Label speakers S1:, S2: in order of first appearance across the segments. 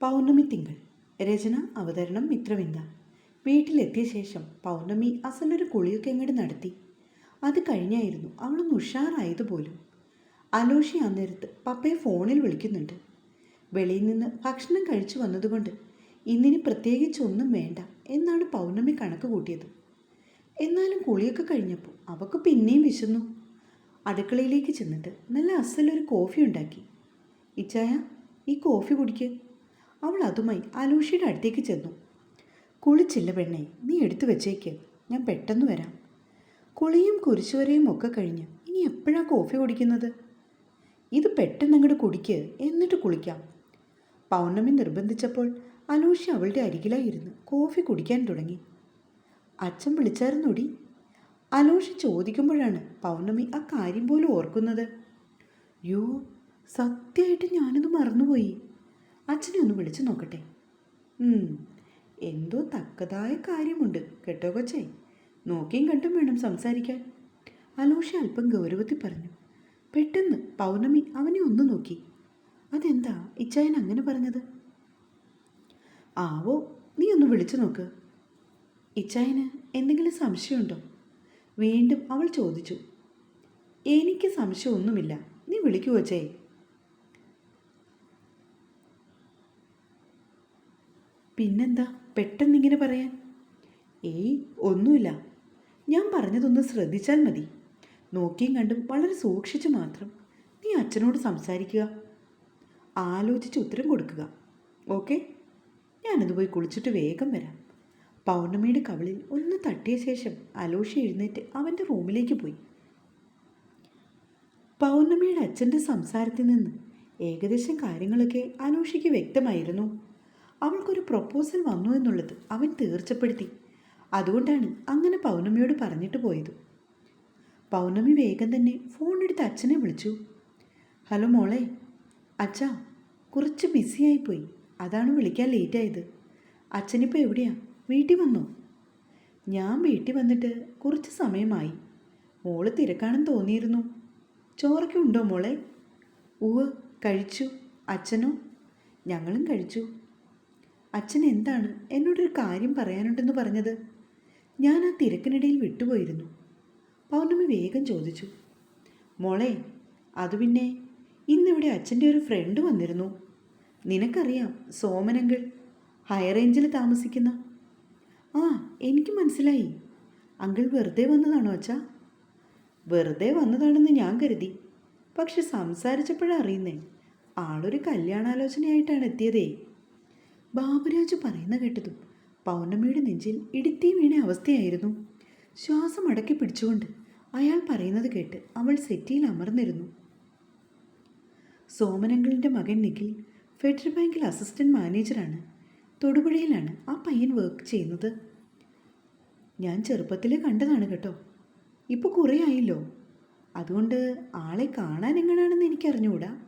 S1: പൗർണമി തിങ്കൾ. രചന അവതരണം മിത്രവിന്ദ. വീട്ടിലെത്തിയ ശേഷം പൗർണമി അസലൊരു കുളിയൊക്കെ അങ്ങോട്ട് നടത്തി. അത് കഴിഞ്ഞായിരുന്നു അവളൊന്ന് ഉഷാറായതുപോലും. അലോഷി അന്നേരത്ത് പപ്പയെ ഫോണിൽ വിളിക്കുന്നുണ്ട്. വെളിയിൽ നിന്ന് ഭക്ഷണം കഴിച്ചു വന്നതുകൊണ്ട് ഇന്നിന് പ്രത്യേകിച്ച് ഒന്നും വേണ്ട എന്നാണ് പൗർണമി കണക്ക് കൂട്ടിയത്. എന്നാലും കുളിയൊക്കെ കഴിഞ്ഞപ്പോൾ അവൾക്ക് പിന്നെയും വിശന്നു. അടുക്കളയിലേക്ക് ചെന്നിട്ട് നല്ല അസലൊരു കോഫി ഉണ്ടാക്കി. ഇച്ചായ ഈ കോഫി കുടിക്ക്. അവൾ അതുമായി അലൂഷിയുടെ അടുത്തേക്ക് ചെന്നു. കുളിച്ചില്ല പെണ്ണെ നീ എടുത്തു വെച്ചേക്ക്. ഞാൻ പെട്ടെന്ന് വരാം. കുളിയും കുരിശുവരെയും ഒക്കെ കഴിഞ്ഞ് ഇനി എപ്പോഴാണ് കോഫി കുടിക്കുന്നത്? ഇത് പെട്ടെന്ന് അങ്ങോട്ട് കുടിക്ക് എന്നിട്ട് കുളിക്കാം. പൗർണമി നിർബന്ധിച്ചപ്പോൾ അലൂഷി അവളുടെ അരികിലായിരുന്നു കോഫി കുടിക്കാൻ തുടങ്ങി. അച്ഛൻ വിളിച്ചായിരുന്നോടി? അലോഷി ചോദിക്കുമ്പോഴാണ് പൗർണമി ആ കാര്യം പോലും ഓർക്കുന്നത്. യോ സത്യമായിട്ട് ഞാനത് മറന്നുപോയി. അച്ഛനെ ഒന്ന് വിളിച്ചു നോക്കട്ടെ. എന്തോ തക്കതായ കാര്യമുണ്ട് കേട്ടോ കൊച്ചേ. നോക്കിയും കണ്ടും വേണം സംസാരിക്കാൻ. അലോഷ അല്പം ഗൗരവത്തിൽ പറഞ്ഞു. പെട്ടെന്ന് പൗർണമി അവനെ ഒന്ന് നോക്കി. അതെന്താ ഇച്ചായൻ അങ്ങനെ പറഞ്ഞത്? ആവോ നീ ഒന്ന് വിളിച്ചു നോക്ക്. ഇച്ചായന് എന്തെങ്കിലും സംശയമുണ്ടോ? വീണ്ടും അവൾ ചോദിച്ചു. എനിക്ക് സംശയമൊന്നുമില്ല. നീ വിളിക്കുവോ വച്ചേ പിന്നെന്താ? പെട്ടെന്നിങ്ങനെ പറയാൻ. ഏയ് ഒന്നുമില്ല. ഞാൻ പറഞ്ഞതൊന്ന് ശ്രദ്ധിച്ചാൽ മതി. നോക്കിയും കണ്ടും വളരെ സൂക്ഷിച്ചു മാത്രം നീ അച്ഛനോട് സംസാരിക്കുക. ആലോചിച്ച് ഉത്തരം കൊടുക്കുക. ഓക്കെ? ഞാനത് പോയി കുളിച്ചിട്ട് വേഗം വരാം. പൗർണമിയുടെ കവളിൽ ഒന്ന് തട്ടിയ ശേഷം അലോഷി എഴുന്നേറ്റ് അവന്റെ റൂമിലേക്ക് പോയി. പൗർണമിയുടെ അച്ഛന്റെ സംസാരത്തിൽ നിന്ന് ഏകദേശം കാര്യങ്ങളൊക്കെ അലോഷിക്ക് വ്യക്തമായിരുന്നു. അവൾക്കൊരു പ്രൊപ്പോസൽ വന്നു എന്നുള്ളത് അവൻ തീർച്ചപ്പെടുത്തി. അതുകൊണ്ടാണ് അങ്ങനെ പൗർണമിയോട് പറഞ്ഞിട്ട് പോയത്. പൗർണമി വേഗം തന്നെ ഫോൺ എടുത്ത് അച്ഛനെ വിളിച്ചു. ഹലോ മോളെ. അച്ഛാ കുറച്ച് ബിസിയായിപ്പോയി അതാണ് വിളിക്കാൻ ലേറ്റായത് അച്ഛനിപ്പോൾ എവിടെയാ? വീട്ടിൽ വന്നോ? ഞാൻ വീട്ടിൽ വന്നിട്ട് കുറച്ച് സമയമായി. മോൾ തിരക്കാണെന്ന് തോന്നിയിരുന്നു. ചോറൊക്കെ ഉണ്ടോ മോളെ? ഉവ് കഴിച്ചു. അച്ഛനോ? ഞങ്ങളും കഴിച്ചു. അച്ഛൻ എന്താണ് എന്നോടൊരു കാര്യം പറയാനുണ്ടെന്ന് പറഞ്ഞത്? ഞാൻ ആ തിരക്കിനിടയിൽ വിട്ടുപോയിരുന്നു. പൗർണമി വേഗം ചോദിച്ചു. മോളെ അത് പിന്നെ ഇന്നിവിടെ അച്ഛന്റെ ഒരു ഫ്രണ്ട് വന്നിരുന്നു. നിനക്കറിയാം സോമനങ്കിൾ ഹൈ റേഞ്ചിൽ താമസിക്കുന്ന. ആ എനിക്ക് മനസ്സിലായി. അങ്കിൾ വെറുതെ വന്നതാണോ അച്ഛാ? വെറുതെ വന്നതാണെന്ന് ഞാൻ കരുതി. പക്ഷെ സംസാരിച്ചപ്പോഴറിയുന്നേ ആളൊരു കല്യാണാലോചനയായിട്ടാണ് എത്തിയതേ. ബാബുരാജ് പറയുന്ന കേട്ടതും പൗർണമിയുടെ നെഞ്ചിൽ ഇടുത്തി വീണ അവസ്ഥയായിരുന്നു. ശ്വാസം അടക്കി പിടിച്ചുകൊണ്ട് അയാൾ പറയുന്നത് കേട്ട് അവൾ സെറ്റിയിൽ അമർന്നിരുന്നു. സോമനങ്കിളിന്റെ മകൻ നിഖിൽ ഫെഡറൽ ബാങ്കിൽ അസിസ്റ്റന്റ് മാനേജറാണ്. തൊടുപുഴയിലാണ് ആ പയ്യൻ വർക്ക് ചെയ്യുന്നത്. ഞാൻ ചെറുപ്പത്തിൽ കണ്ടതാണ് കേട്ടോ. ഇപ്പോൾ കുറേ ആയില്ലോ. അതുകൊണ്ട് ആളെ കാണാൻ എങ്ങനെയാണെന്ന് എനിക്കറിഞ്ഞുകൂടാ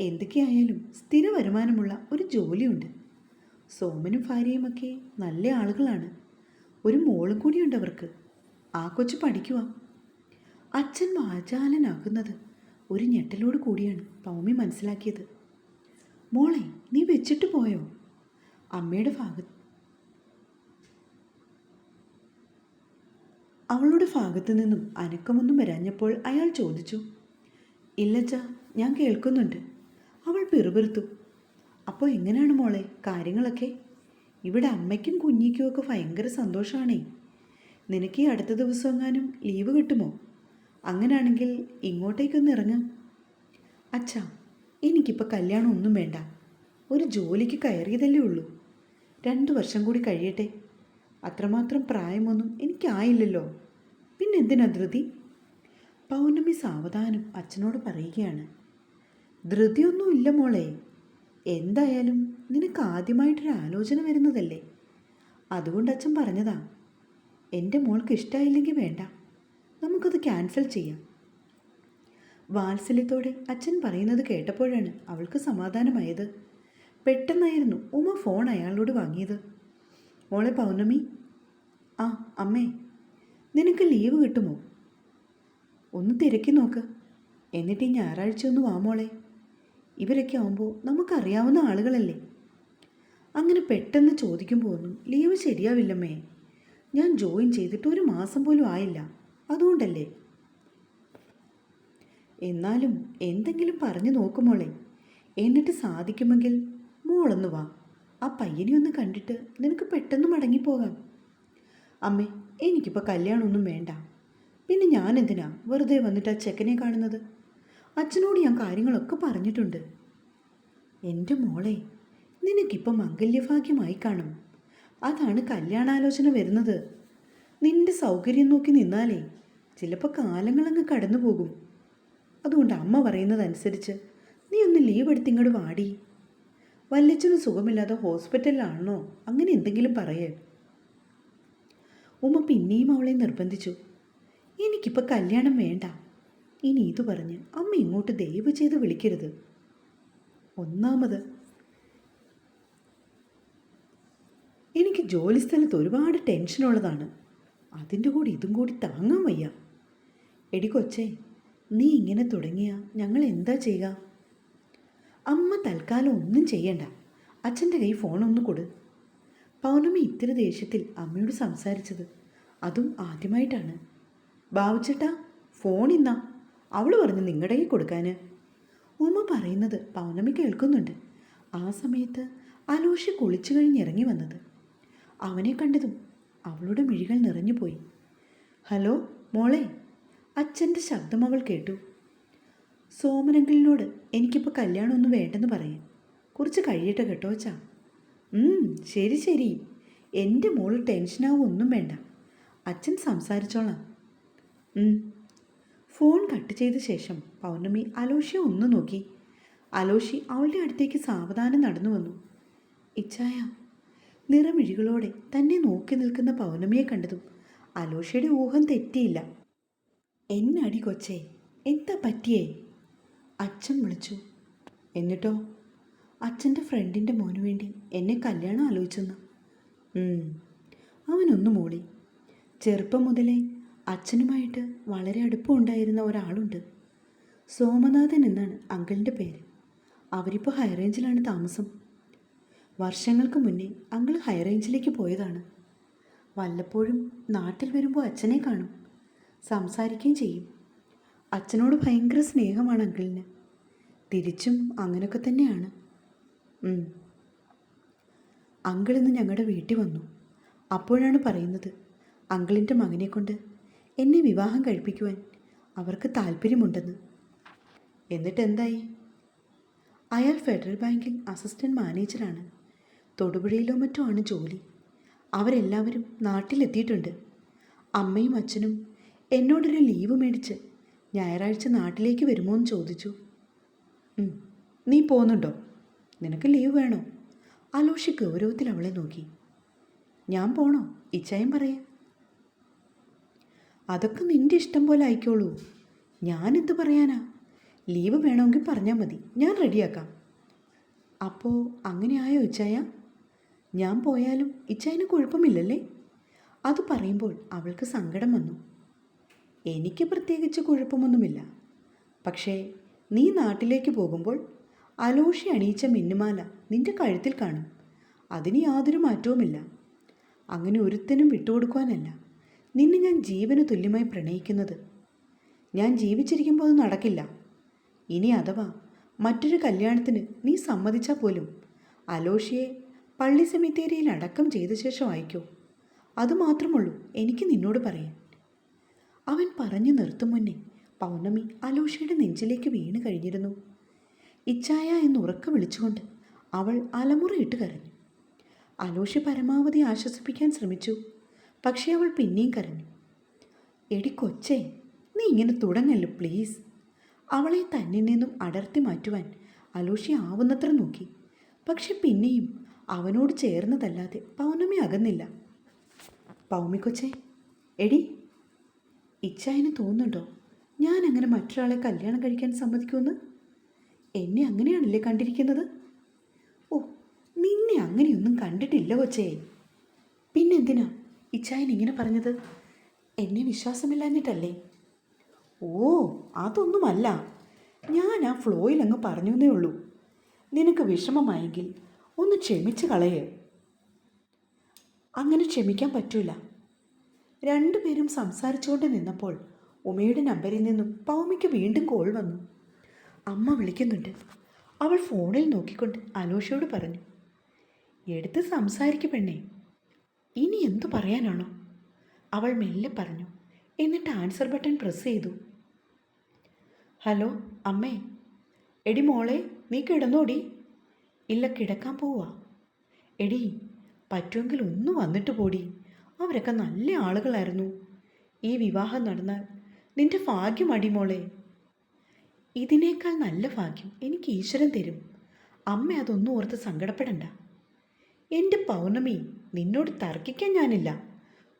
S1: എന്തൊക്കെയായാലും സ്ഥിര വരുമാനമുള്ള ഒരു ജോലിയുണ്ട്. സോമനും ഭാര്യയുമൊക്കെ നല്ല ആളുകളാണ്. ഒരു മോളും കൂടിയുണ്ട് അവർക്ക്. ആ കൊച്ചു പഠിക്കുക അച്ഛൻ വാചാലനാകുന്നത് ഒരു ഞെട്ടലോട് കൂടിയാണ് പൗമി മനസ്സിലാക്കിയത്. മോളെ നീ വെച്ചിട്ട് പോയോ? അമ്മയുടെ ഭാഗത്ത് അവളുടെ ഭാഗത്തു നിന്നും അനക്കമൊന്നും വരാഞ്ഞപ്പോൾ അയാൾ ചോദിച്ചു ഇല്ലച്ച ഞാൻ കേൾക്കുന്നുണ്ട്. അവൾ പിറുപിറുത്തു അപ്പോൾ എങ്ങനെയാണ് മോളെ? കാര്യങ്ങളൊക്കെ? ഇവിടെ അമ്മയ്ക്കും കുഞ്ഞിക്കും ഒക്കെ ഭയങ്കര സന്തോഷമാണേ നിനക്ക് ഈ അടുത്ത ദിവസം എങ്ങാനും ലീവ് കിട്ടുമോ? അങ്ങനെയാണെങ്കിൽ ഇങ്ങോട്ടേക്കൊന്ന് ഇറങ്ങാം. അച്ഛാ എനിക്കിപ്പോൾ കല്യാണം ഒന്നും വേണ്ട. ഒരു ജോലിക്ക് കയറിയതല്ലേ ഉള്ളൂ. രണ്ട് വർഷം കൂടി കഴിയട്ടെ. അത്രമാത്രം പ്രായമൊന്നും എനിക്കായില്ലല്ലോ. പിന്നെന്തിനാ ധൃതി? പൗർണമി സാവധാനം അച്ഛനോട് പറയുകയാണ്. ധൃതിയൊന്നും ഇല്ല മോളെ. എന്തായാലും നിനക്ക് ആദ്യമായിട്ടൊരു ആലോചന വരുന്നതല്ലേ? അതുകൊണ്ട് അച്ഛൻ പറഞ്ഞതാ എന്റെ മോൾക്ക് ഇഷ്ടമായില്ലെങ്കിൽ വേണ്ട നമുക്കത് ക്യാൻസൽ ചെയ്യാം. വാത്സല്യത്തോടെ അച്ഛൻ പറയുന്നത് കേട്ടപ്പോഴാണ് അവൾക്ക് സമാധാനമായത്. പെട്ടെന്നായിരുന്നു ഉമ ഫോൺ അയാളോട് വാങ്ങിയത്. മോളെ പൗർണമി ആ അമ്മേ നിനക്ക് ലീവ് കിട്ടുമോ? ഒന്ന് തിരക്കി നോക്ക് എന്നിട്ട് ഈ ഞായറാഴ്ച ഒന്ന് വാ മോളെ. ഇവരൊക്കെ ആവുമ്പോൾ നമുക്കറിയാവുന്ന ആളുകളല്ലേ? അങ്ങനെ പെട്ടെന്ന് ചോദിക്കുമ്പോൾ ഒന്നും ലീവ് ശരിയാവില്ലമ്മേ. ഞാൻ ജോയിൻ ചെയ്തിട്ട് ഒരു മാസം പോലും ആയില്ല. അതുകൊണ്ടല്ലേ? എന്നാലും എന്തെങ്കിലും പറഞ്ഞു നോക്കുമോളെ എന്നിട്ട് സാധിക്കുമെങ്കിൽ മോളൊന്ന് വാ. ആ പയ്യനെ ഒന്ന് കണ്ടിട്ട് നിനക്ക് പെട്ടെന്ന് മടങ്ങിപ്പോകാം. അമ്മേ എനിക്കിപ്പോൾ കല്യാണമൊന്നും വേണ്ട. പിന്നെ ഞാൻ എന്തിനാ വെറുതെ വന്നിട്ട് ആ ചെക്കനെ കാണുന്നത്? അച്ഛനോട് ഞാൻ കാര്യങ്ങളൊക്കെ പറഞ്ഞിട്ടുണ്ട്. എന്റെ മോളെ നിനക്കിപ്പോൾ മംഗല്യഭാഗ്യമായി കാണും. അതാണ് കല്യാണാലോചന വരുന്നത്. നിന്റെ സൗകര്യം നോക്കി നിന്നാലേ ചിലപ്പോൾ കാലങ്ങളങ്ങ് കടന്നു പോകും. അതുകൊണ്ട് അമ്മ പറയുന്നതനുസരിച്ച് നീ ഒന്ന് ലീവ് എടുത്ത് ഇങ്ങോട്ട് വാടി. വല്യച്ഛന് സുഖമില്ലാതെ ഹോസ്പിറ്റലിലാണോ? അങ്ങനെ എന്തെങ്കിലും പറയേ. ഉമ്മ പിന്നെയും അവളെ നിർബന്ധിച്ചു. എനിക്കിപ്പോൾ കല്യാണം വേണ്ട. ഇനി ഇത് പറഞ്ഞ് അമ്മ ഇങ്ങോട്ട് ദയവ് ചെയ്ത് വിളിക്കരുത്. ഒന്നാമത് എനിക്ക് ജോലിസ്ഥലത്ത് ഒരുപാട് ടെൻഷനുള്ളതാണ്. അതിന്റെ കൂടി ഇതും കൂടി താങ്ങാൻ വയ്യ. എടി കൊച്ചേ നീ ഇങ്ങനെ തുടങ്ങിയ ഞങ്ങൾ എന്താ ചെയ്യുക? അമ്മ തൽക്കാലം ഒന്നും ചെയ്യണ്ട. അച്ഛന്റെ കൈ ഫോണൊന്ന് കൊടു. പൗർണമി ഇത്തിരി ദേഷ്യത്തിൽ അമ്മയോട് സംസാരിച്ചത്. അതും ആദ്യമായിട്ടാണ്. ബാവുച്ചേട്ടാ ഫോൺ ഇന്നാ. അവൾ പറഞ്ഞു നിങ്ങളുടെ കൈ കൊടുക്കാൻ ഉമ്മ പറയുന്നത് പൗർണമി കേൾക്കുന്നുണ്ട്. ആ സമയത്ത് അലോഷി കുളിച്ചു കഴിഞ്ഞിറങ്ങി വന്നത്. അവനെ കണ്ടതും അവളുടെ മിഴികൾ നിറഞ്ഞുപോയി ഹലോ മോളെ അച്ഛന്റെ ശബ്ദം അവൾ കേട്ടു. സോമനങ്കിളിനോട് എനിക്കിപ്പോൾ കല്യാണമൊന്നും വേണ്ടെന്ന് പറയാം. കുറച്ച് കഴിയട്ടെ കേട്ടോ അച്ഛാ. ശരി ശരി. എന്റെ മോൾ ടെൻഷനാവും ഒന്നും വേണ്ട. അച്ഛൻ സംസാരിച്ചോളാം. ഫോൺ കട്ട് ചെയ്ത ശേഷം പൗർണമി അലോഷിയെ ഒന്ന് നോക്കി. അലോഷി അവളുടെ അടുത്തേക്ക് സാവധാനം നടന്നു വന്നു. ഇച്ഛായ നിറമിഴികളോടെ തന്നെ നോക്കി നിൽക്കുന്ന പൗർണമിയെ കണ്ടതും അലോഷയുടെ ഊഹം തെറ്റിയില്ല. എന്നടി കൊച്ചേ എന്താ പറ്റിയേ? അച്ഛൻ വിളിച്ചു. എന്നിട്ടോ? അച്ഛന്റെ ഫ്രണ്ടിന്റെ മോന് വേണ്ടി എന്നെ കല്യാണം ആലോചിച്ചെന്ന്. അവനൊന്നു മൂളി. ചെറുപ്പം മുതലേ അച്ഛനുമായിട്ട് വളരെ അടുപ്പമുണ്ടായിരുന്ന ഒരാളുണ്ട്. സോമനാഥൻ എന്നാണ് അങ്കിളിന്റെ പേര്. അവരിപ്പോൾ ഹൈറേഞ്ചിലാണ് താമസം. വർഷങ്ങൾക്ക് മുന്നേ അങ്കിൾ ഹൈറേഞ്ചിലേക്ക് പോയതാണ്. വല്ലപ്പോഴും നാട്ടിൽ വരുമ്പോൾ അച്ഛനെ കാണും. സംസാരിക്കുകയും ചെയ്യും. അച്ഛനോട് ഭയങ്കര സ്നേഹമാണ് അങ്കിളിന്. തിരിച്ചും അങ്ങനെയൊക്കെ തന്നെയാണ്. അങ്കിളിന്ന് ഞങ്ങളുടെ വീട്ടിൽ വന്നു. അപ്പോഴാണ് പറയുന്നത്. അങ്കിളിന്റെ മകനെ കൊണ്ട് എന്നെ വിവാഹം കഴിപ്പിക്കുവാൻ അവർക്ക് താല്പര്യമുണ്ടെന്ന്. എന്നിട്ട് എന്തായി അയാൾ ഫെഡറൽ ബാങ്കിൽ അസിസ്റ്റന്റ് മാനേജറാണ്. തൊടുപുഴയിലോ മറ്റോ ആണ് ജോലി. അവരെല്ലാവരും നാട്ടിലെത്തിയിട്ടുണ്ട്. അമ്മയും അച്ഛനും എന്നോടൊരു ലീവ് മേടിച്ച് ഞായറാഴ്ച നാട്ടിലേക്ക് വരുമോ എന്ന് ചോദിച്ചു നീ പോകുന്നുണ്ടോ നിനക്ക് ലീവ് വേണോ? അലോഷി ഗൗരവത്തിൽ അവളെ നോക്കി. ഞാൻ പോണോ? ഇച്ചായം പറയാം. അതൊക്കെ നിന്റെ ഇഷ്ടം പോലെ ആയിക്കോളൂ. ഞാനെന്ത് പറയാനാ? ലീവ് വേണമെങ്കിൽ പറഞ്ഞാൽ മതി. ഞാൻ റെഡിയാക്കാം. അപ്പോൾ അങ്ങനെ ആയോ ഇച്ചായ? ഞാൻ പോയാലും ഇച്ചായന് കുഴപ്പമില്ലല്ലേ? അത് പറയുമ്പോൾ അവൾക്ക് സങ്കടം വന്നു. എനിക്ക് പ്രത്യേകിച്ച് കുഴപ്പമൊന്നുമില്ല. പക്ഷേ നീ നാട്ടിലേക്ക് പോകുമ്പോൾ അലോഷി അണിയിച്ച മിന്നുമാല നിന്റെ കഴുത്തിൽ കാണും. അതിന് യാതൊരു മാറ്റവുമില്ല. അങ്ങനെ ഒരുത്തനും വിട്ടുകൊടുക്കുവാനല്ല. നിന്നെ ഞാൻ ജീവന് തുല്യമായി പ്രണയിക്കുന്നത്. ഞാൻ ജീവിച്ചിരിക്കുമ്പോൾ അത് നടക്കില്ല. ഇനി അഥവാ മറ്റൊരു കല്യാണത്തിന് നീ സമ്മതിച്ചാൽ പോലും അലോഷിയെ പള്ളി സെമിത്തേരിയിൽ അടക്കം ചെയ്ത ശേഷം അയക്കൂ. അതുമാത്രമുള്ളൂ എനിക്ക് നിന്നോട് പറയാൻ. അവൻ പറഞ്ഞു നിർത്തും മുന്നേ പൗർണമി അലോഷയുടെ നെഞ്ചിലേക്ക് വീണ് കഴിഞ്ഞിരുന്നു. ഇച്ചായ എന്ന് ഉറക്ക വിളിച്ചുകൊണ്ട് അവൾ അലമുറയിട്ട് കരഞ്ഞു. അലോഷി പരമാവധി ആശ്വസിപ്പിക്കാൻ ശ്രമിച്ചു. പക്ഷേ അവൾ പിന്നെയും കരഞ്ഞു. എടി കൊച്ചേ നീ ഇങ്ങനെ തുടങ്ങല്ലോ പ്ലീസ്? അവളെ തന്നിൽ നിന്നും അടർത്തി മാറ്റുവാൻ അലോഷി ആവുന്നത്ര നോക്കി. പക്ഷെ പിന്നെയും അവനോട് ചേർന്നതല്ലാതെ പൗർണമി അകന്നില്ല. പൗമി കൊച്ചേ എടി ഇച്ചായന് തോന്നുന്നുണ്ടോ? ഞാൻ അങ്ങനെ മറ്റൊരാളെ കല്യാണം കഴിക്കാൻ സമ്മതിക്കുമെന്ന്? എന്നെ അങ്ങനെയാണല്ലേ കണ്ടിരിക്കുന്നത്? ഓ നിന്നെ അങ്ങനെയൊന്നും കണ്ടിട്ടില്ല കൊച്ചേ. പിന്നെന്തിനാ? ഇച്ചായൻ ഇങ്ങനെ പറഞ്ഞത്? എന്നെ വിശ്വാസമില്ലാഞ്ഞിട്ടല്ലേ? ഓ അതൊന്നുമല്ല. ഞാൻ ആ ഫ്ലോയിൽ അങ്ങ് പറഞ്ഞു എന്നേ ഉള്ളൂ. നിനക്ക് വിഷമമായെങ്കിൽ ഒന്ന് ക്ഷമിച്ച് കളയേ. അങ്ങനെ ക്ഷമിക്കാൻ പറ്റൂല. രണ്ടുപേരും സംസാരിച്ചുകൊണ്ട് നിന്നപ്പോൾ ഉമയുടെ നമ്പറിൽ നിന്നും പൗമിക്ക് വീണ്ടും കോൾ വന്നു. അമ്മ വിളിക്കുന്നുണ്ട്. അവൾ ഫോണിൽ നോക്കിക്കൊണ്ട് അലോഷയോട് പറഞ്ഞു എടുത്ത് സംസാരിക്കു പെണ്ണേ. ഇനി എന്തു പറയാനാണോ? അവൾ മെല്ലെ പറഞ്ഞു. എന്നിട്ട് ആൻസർ ബട്ടൺ പ്രസ് ചെയ്തു. ഹലോ അമ്മേ. എടി മോളെ നീ കിടന്നോടി. ഇല്ല കിടക്കാൻ പോവാ. എടി പറ്റുമെങ്കിൽ ഒന്ന് വന്നിട്ട് പോടി. അവരൊക്കെ നല്ല ആളുകളായിരുന്നു. ഈ വിവാഹം നടന്നാൽ നിന്റെ ഭാഗ്യം അടി മോളെ. ഇതിനേക്കാൾ നല്ല ഭാഗ്യം എനിക്ക് ഈശ്വരൻ തരും. അമ്മ അതൊന്നും ഓർത്ത് സങ്കടപ്പെടണ്ട. എന്റെ പൗർണമി നിന്നോട് തർക്കിക്കാൻ ഞാനില്ല.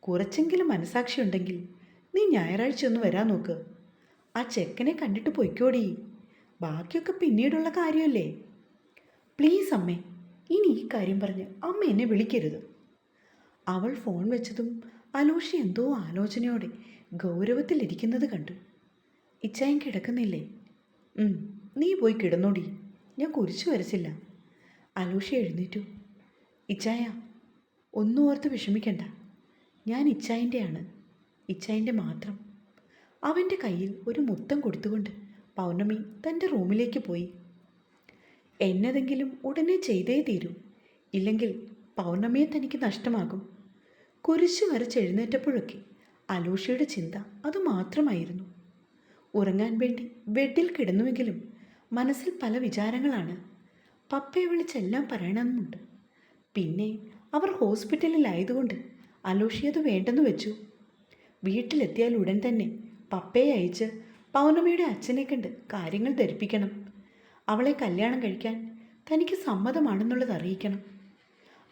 S1: കുറച്ചെങ്കിലും മനസാക്ഷി ഉണ്ടെങ്കിൽ നീ ഞായറാഴ്ച ഒന്ന് വരാൻ നോക്ക്. ആ ചെക്കനെ കണ്ടിട്ട് പൊയ്ക്കോടി. ബാക്കിയൊക്കെ പിന്നീടുള്ള കാര്യമല്ലേ? പ്ലീസ് അമ്മേ ഇനി ഈ കാര്യം പറഞ്ഞ് അമ്മ എന്നെ വിളിക്കരുത്. അവൾ ഫോൺ വെച്ചതും അലോഷി എന്തോ ആലോചനയോടെ ഗൗരവത്തിലിരിക്കുന്നത് കണ്ടു. ഇച്ചായം കിടക്കുന്നില്ലേ? നീ പോയി കിടന്നോടി. ഞാൻ കുരിശു വരച്ചില്ല. അലോഷി എഴുന്നേറ്റു. ഇച്ചായ ഒന്നും ഓർത്ത് വിഷമിക്കണ്ട. ഞാൻ ഇച്ചായന്റെയാണ്. ഇച്ചായന്റെ മാത്രം. അവന്റെ കയ്യിൽ ഒരു മുത്തം കൊടുത്തുകൊണ്ട് പൗർണമി തന്റെ റൂമിലേക്ക് പോയി. എന്നതെങ്കിലും ഉടനെ ചെയ്തേ തീരൂ. ഇല്ലെങ്കിൽ പൗർണമിയെ തനിക്ക് നഷ്ടമാകും. കുരിശു വരച്ചെഴുന്നേറ്റപ്പോഴൊക്കെ അലൂഷയുടെ ചിന്ത അതുമാത്രമായിരുന്നു ഉറങ്ങാൻ വേണ്ടി ബെഡിൽ കിടന്നുവെങ്കിലും മനസ്സിൽ പല വിചാരങ്ങളാണ്. പപ്പയെ വിളിച്ചെല്ലാം പറയണമെന്നുണ്ട്. പിന്നെ അവർ ഹോസ്പിറ്റലിലായതുകൊണ്ട് അലോഷിയത് വേണ്ടെന്ന് വെച്ചു. വീട്ടിലെത്തിയാൽ ഉടൻ തന്നെ പപ്പയെ അയച്ച് പൗർണമിയുടെ അച്ഛനെ കണ്ട് കാര്യങ്ങൾ ധരിപ്പിക്കണം. അവളെ കല്യാണം കഴിക്കാൻ തനിക്ക് സമ്മതമാണെന്നുള്ളത് അറിയിക്കണം.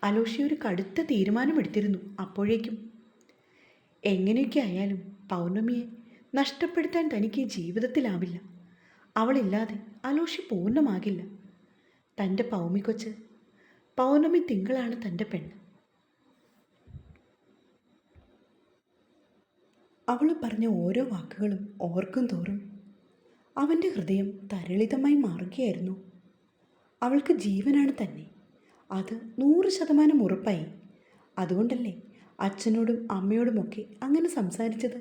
S1: അലോഷി ഒരു കടുത്ത തീരുമാനമെടുത്തിരുന്നു അപ്പോഴേക്കും. എങ്ങനെയൊക്കെ ആയാലും പൗർണമിയെ നഷ്ടപ്പെടുത്താൻ തനിക്ക് ജീവിതത്തിലാവില്ല. അവളില്ലാതെ അലോഷി പൂർണമാകില്ല. തന്റെ പൗമിക്കൊച്ച് പൗർണമി തിങ്കളാണ് തന്റെ പെണ്ണ്. അവൾ പറഞ്ഞ ഓരോ വാക്കുകളും ഓർക്കും തോറും അവന്റെ ഹൃദയം തരളിതമായി മാറുകയായിരുന്നു. അവൾക്ക് ജീവനാണ് തന്നെ. അത് നൂറ് ശതമാനം ഉറപ്പായി. അതുകൊണ്ടല്ലേ അച്ഛനോടും അമ്മയോടുമൊക്കെ അങ്ങനെ സംസാരിച്ചത്?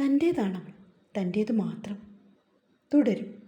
S1: തന്റേതാണ് അവൾ തന്റേത് മാത്രം. തുടരും.